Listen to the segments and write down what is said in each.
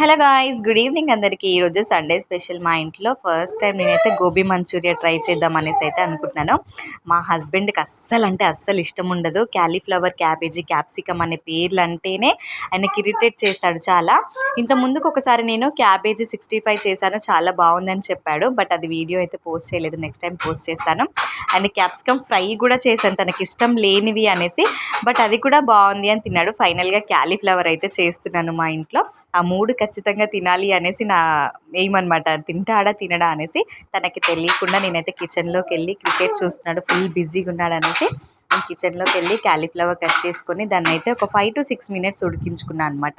Hello guys good evening అందరికీ. ఈరోజు Sunday special మా ఇంట్లో ఫస్ట్ టైం నేనైతే గోబీ మంచూరియా ట్రై చేద్దాం అనేసి అయితే అనుకుంటున్నాను. మా హస్బెండ్కి అస్సలు అంటే అస్సలు ఇష్టం ఉండదు. క్యాలీఫ్లవర్ క్యాబేజీ క్యాప్సికమ్ అనే పేర్లు అంటేనే ఆయనకి ఇరిటేట్ చేస్తాడు చాలా. ఇంత ముందుకు ఒకసారి నేను క్యాబేజీ సిక్స్టీ ఫైవ్ చేశాను చాలా బాగుందని చెప్పాడు. బట్ అది వీడియో అయితే పోస్ట్ చేయలేదు నెక్స్ట్ టైం పోస్ట్ చేస్తాను. అండ్ క్యాప్సికమ్ ఫ్రై కూడా చేశాను తనకి ఇష్టం లేనివి అనేసి. బట్ అది కూడా బాగుంది అని తిన్నాడు. ఫైనల్గా క్యాలీఫ్లవర్ అయితే చేస్తున్నాను మా ఇంట్లో. ఆ మూడు ఖచ్చితంగా తినాలి అనేసి నా ఏమనమాట తింటాడా తినడా అనేసి తనకి తెలియకుండా నేనైతే కిచెన్లోకి వెళ్ళి క్రికెట్ చూస్తున్నాడు ఫుల్ బిజీగా ఉన్నాడు అనేసి. నేను కిచెన్లోకి వెళ్ళి క్యాలీఫ్లవర్ కట్ చేసుకొని దాన్ని అయితే ఒక ఫైవ్ టు సిక్స్ మినిట్స్ ఉడికించుకున్నాను అనమాట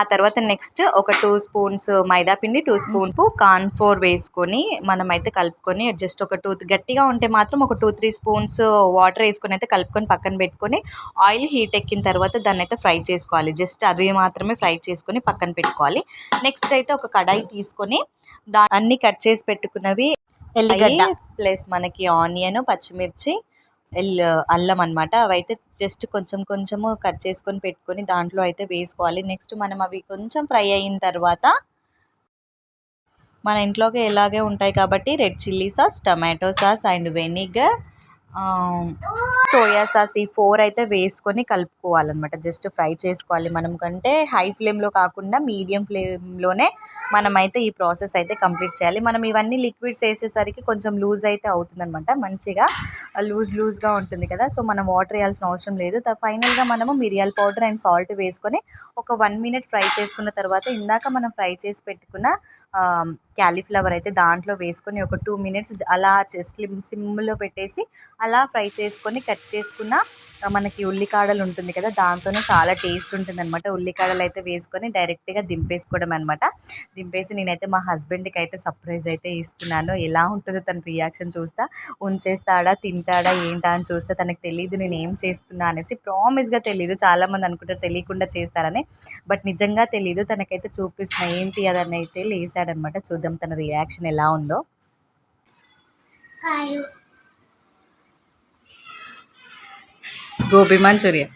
ఆ తర్వాత నెక్స్ట్ ఒక టూ స్పూన్స్ మైదా పిండి టూ స్పూన్స్ కార్న్ ఫ్లోర్ వేసుకొని మనం అయితే కలుపుకొని జస్ట్ ఒక టూ గట్టిగా ఉంటే మాత్రం ఒక టూ త్రీ స్పూన్స్ వాటర్ వేసుకొని అయితే కలుపుకొని పక్కన పెట్టుకొని ఆయిల్ హీట్ ఎక్కిన తర్వాత దాన్ని అయితే ఫ్రై చేసుకోవాలి. జస్ట్ అది మాత్రమే ఫ్రై చేసుకొని పక్కన పెట్టుకోవాలి. నెక్స్ట్ అయితే ఒక కడాయి తీసుకొని దా అన్ని కట్ చేసి పెట్టుకున్నవి ఎల్లిగడ్డ. ప్లస్ మనకి ఆనియన్ పచ్చిమిర్చి ఎల్ అల్లం అనమాట అవైతే జస్ట్ కొంచెం కొంచెము కట్ చేసుకొని పెట్టుకొని దాంట్లో అయితే వేసుకోవాలి. నెక్స్ట్ మనం అవి కొంచెం ఫ్రై అయిన తర్వాత మన ఇంట్లోకి ఎలాగే ఉంటాయి కాబట్టి red chilli sauce tomato sauce and vinegar soya sauce ఈ ఫోర్ అయితే వేసుకొని కలుపుకోవాలన్నమాట. జస్ట్ ఫ్రై చేసుకోవాలి మనం కంటే. హై ఫ్లేమ్లో కాకుండా మీడియం ఫ్లేమ్లోనే మనమైతే ఈ ప్రాసెస్ అయితే కంప్లీట్ చేయాలి. మనం ఇవన్నీ లిక్విడ్స్ వేసేసరికి కొంచెం లూజ్ అయితే అవుతుందన్నమాట. మంచిగా లూజ్ లూజ్గా ఉంటుంది కదా. సో మనం వాటర్ వేయాల్సిన అవసరం లేదు. ఫైనల్గా మనము మిరియాల పౌడర్ అండ్ సాల్ట్ వేసుకొని ఒక వన్ మినిట్ ఫ్రై చేసుకున్న తర్వాత ఇందాక మనం ఫ్రై చేసి పెట్టుకున్న క్యాలీఫ్లవర్ అయితే దాంట్లో వేసుకొని ఒక టూ మినిట్స్ అలా స్లిమ్ సిమ్లో పెట్టేసి అలా ఫ్రై చేసుకొని కట్ కట్ చేసుకున్న మనకి ఉల్లికాడలు ఉంటుంది కదా దాంతోనే చాలా టేస్ట్ ఉంటుంది అనమాట ఉల్లికాడలు అయితే వేసుకొని డైరెక్ట్గా దింపేసుకోవడం అనమాట దింపేసి నేనైతే మా హస్బెండ్కి అయితే సర్ప్రైజ్ అయితే ఇస్తున్నాను. ఎలా ఉంటుందో తన రియాక్షన్ చూస్తా ఉంచేస్తాడా తింటాడా ఏంటా అని చూస్తే. తనకు తెలియదు నేను ఏం చేస్తున్నా అనేసి ప్రామిస్గా తెలియదు చాలామంది అనుకుంటారు తెలియకుండా చేస్తారని. బట్ నిజంగా తెలియదు తనకైతే చూపిస్తున్నా. ఏంటి అదని అయితే లేసాడనమాట చూద్దాం తన రియాక్షన్ ఎలా ఉందో. గోబీ మంచూరియా.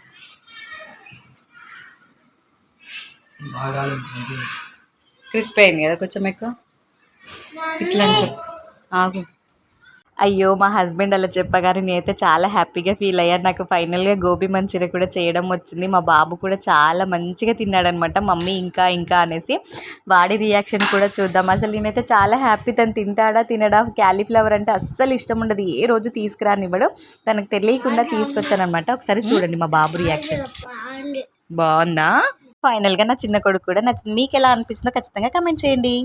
క్రిస్పీ అయింది కదా కొంచెం ఎక్కువ? ఇట్లా అని చెప్పు. ఆగు. అయ్యో మా హస్బెండ్ అలా చెప్పగానే నేనైతే చాలా హ్యాపీగా ఫీల్ అయ్యాను నాకు ఫైనల్గా గోబీ మంచూరియా కూడా చేయడం వచ్చింది. మా బాబు కూడా చాలా మంచిగా తిన్నాడనమాట. మమ్మీ ఇంకా ఇంకా అనేసి వాడి రియాక్షన్ కూడా చూద్దాం. అసలు నేనైతే చాలా హ్యాపీ తను తింటాడా తినడా క్యాలీఫ్లవర్ అంటే అస్సలు ఇష్టం ఉండదు. ఏ రోజు తీసుకురానివ్వడు. తనకు తెలియకుండా తీసుకొచ్చానమాట ఒకసారి చూడండి మా బాబు రియాక్షన్. బాగుందా? ఫైనల్గా నా చిన్న కొడుకు కూడా నచ్చింది. మీకు ఎలా అనిపిస్తుందో ఖచ్చితంగా కమెంట్ చేయండి.